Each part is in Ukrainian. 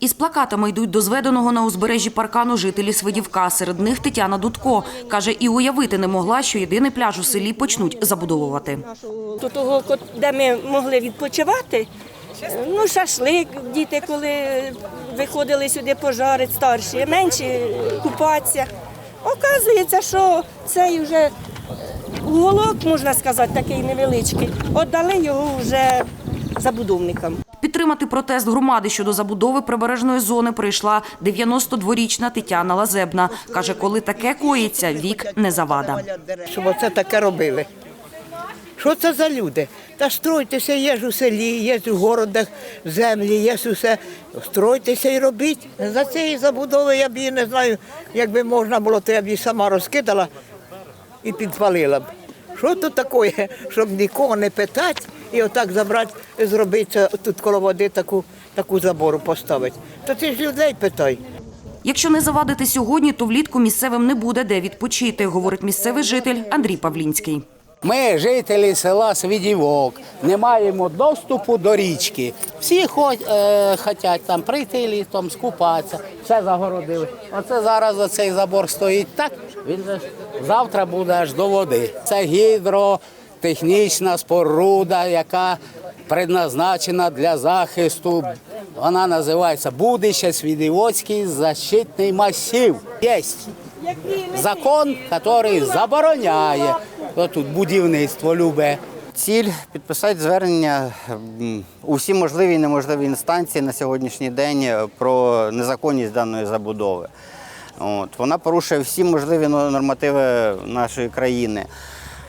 Із плакатами йдуть до зведеного на узбережжі паркану жителі Свидівка. Серед них Тетяна Дудко. Каже, і уявити не могла, що єдиний пляж у селі почнуть забудовувати. До того, де ми могли відпочивати, ну, шашлик, діти, коли виходили сюди пожарити, старші, менші купатися. Оказується, що цей вже уголок, можна сказати, такий невеличкий, віддали його вже забудовникам. Підтримати протест громади щодо забудови прибережної зони прийшла 92-річна Тетяна Лазебна. Каже, коли таке коїться, вік не завада. щоб оце таке робили. Що це за люди? Та стройтеся, є ж у селі, є ж у городах землі, є ж усе. Стройтеся і робіть. За цієї забудови я б її не знаю, якби можна було, то я б її сама розкидала і підпалила б. Що тут таке, щоб нікого не питати і отак забрати, зробити тут коло води таку, таку забору поставити. То ти ж людей питай. Якщо не завадити сьогодні, то влітку місцевим не буде де відпочити, говорить місцевий житель Андрій Павлінський. Ми, жителі села Свідівок, не маємо доступу до річки. Всі хоч, е, хочуть там прийти літом, скупатися, все загородили. Оце зараз оцей забор стоїть так, він же завтра буде аж до води. Це гідротехнічна споруда, яка предназначена для захисту. Вона називається Будище Свідівоцький защитний масив. Є закон, який забороняє тут будівництво любе. Ціль підписати звернення м, у всі можливі і неможливі інстанції на сьогоднішній день е, про незаконність даної забудови. От. Вона порушує всі можливі нормативи нашої країни.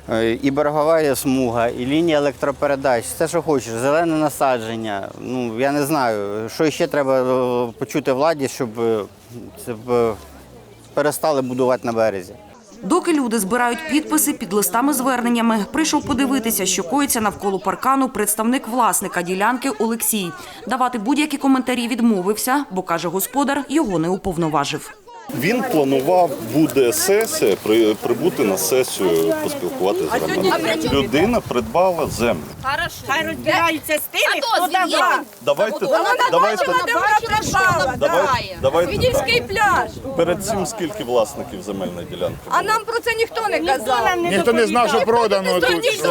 Е, І берегова смуга, і лінія електропередач, все, що хочеш, зелене насадження. Ну, я не знаю, що ще треба е, почути владі, щоб це е, перестали будувати на березі. Доки люди збирають підписи під листами-зверненнями, прийшов подивитися, що коїться навколо паркану представник власника ділянки Олексій. Давати будь-які коментарі відмовився, бо каже господар, його не уповноважив. Він планував, буде сесія, при, прибути на сесію, поспілкуватися з громадою. Людина придбала землю. Хай розбираються з тими, хто давав. Давайте, Вона давайте, давайте, давайте пляж. Перед цим скільки власників земельної ділянки? А нам про це ніхто не казав. Ніхто не знав, що продано тут.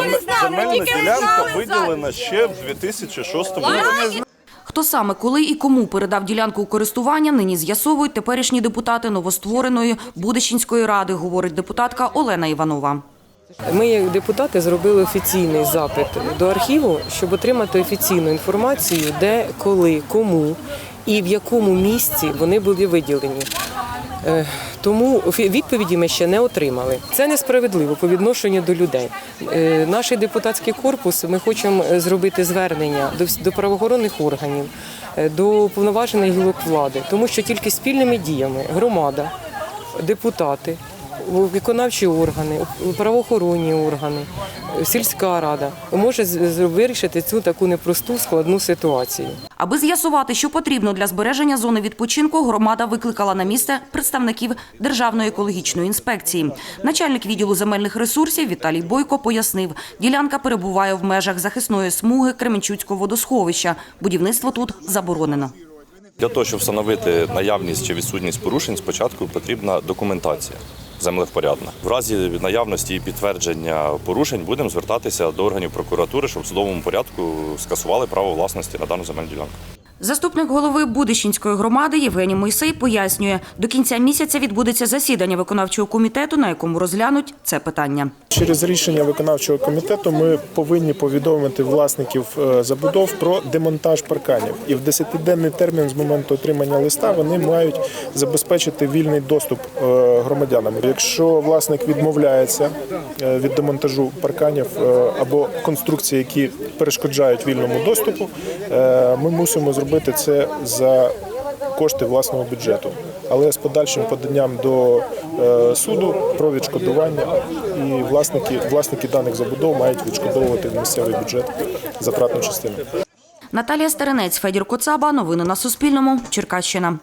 Земельна ділянка виділена ще в 2006 році. Хто саме, коли і кому передав ділянку у користування, нині з'ясовують теперішні депутати новоствореної Будищенської ради, говорить депутатка Олена Іванова. Ми, як депутати, зробили офіційний запит до архіву, щоб отримати офіційну інформацію, де, коли, кому і в якому місці вони були виділені. Тому відповіді ми ще не отримали. Це несправедливо по відношенню до людей. Е, Наш депутатський корпус ми хочемо е, зробити звернення до правоохоронних органів, е, до повноважених гілок влади, тому що тільки спільними діями громада, депутати, виконавчі органи, правоохоронні органи, сільська рада може вирішити цю таку непросту складну ситуацію. Аби з'ясувати, що потрібно для збереження зони відпочинку, громада викликала на місце представників Державної екологічної інспекції. Начальник відділу земельних ресурсів Віталій Бойко пояснив, ділянка перебуває в межах захисної смуги Кременчуцького водосховища. Будівництво тут заборонено. Для того, щоб встановити наявність чи відсутність порушень, спочатку потрібна документація землевпорядна. В разі наявності і підтвердження порушень будемо звертатися до органів прокуратури, щоб в судовому порядку скасували право власності на дану земельну ділянку. Заступник голови Будищенської громади Євгеній Мойсей пояснює, до кінця місяця відбудеться засідання виконавчого комітету, на якому розглянуть це питання. Через рішення виконавчого комітету ми повинні повідомити власників е, забудов про демонтаж парканів. І в 10-денний термін з моменту отримання листа вони мають забезпечити вільний доступ е, громадянам. Якщо власник відмовляється від демонтажу парканів е, або конструкцій, які перешкоджають вільному доступу, е, ми мусимо зробити це за кошти власного бюджету, але з подальшим поданням до е, суду про відшкодування і власники, власники даних забудов мають відшкодовувати в місцевий бюджет затратну частину. Наталія Стеренець, Федір Коцаба. Новини на Суспільному. Черкащина.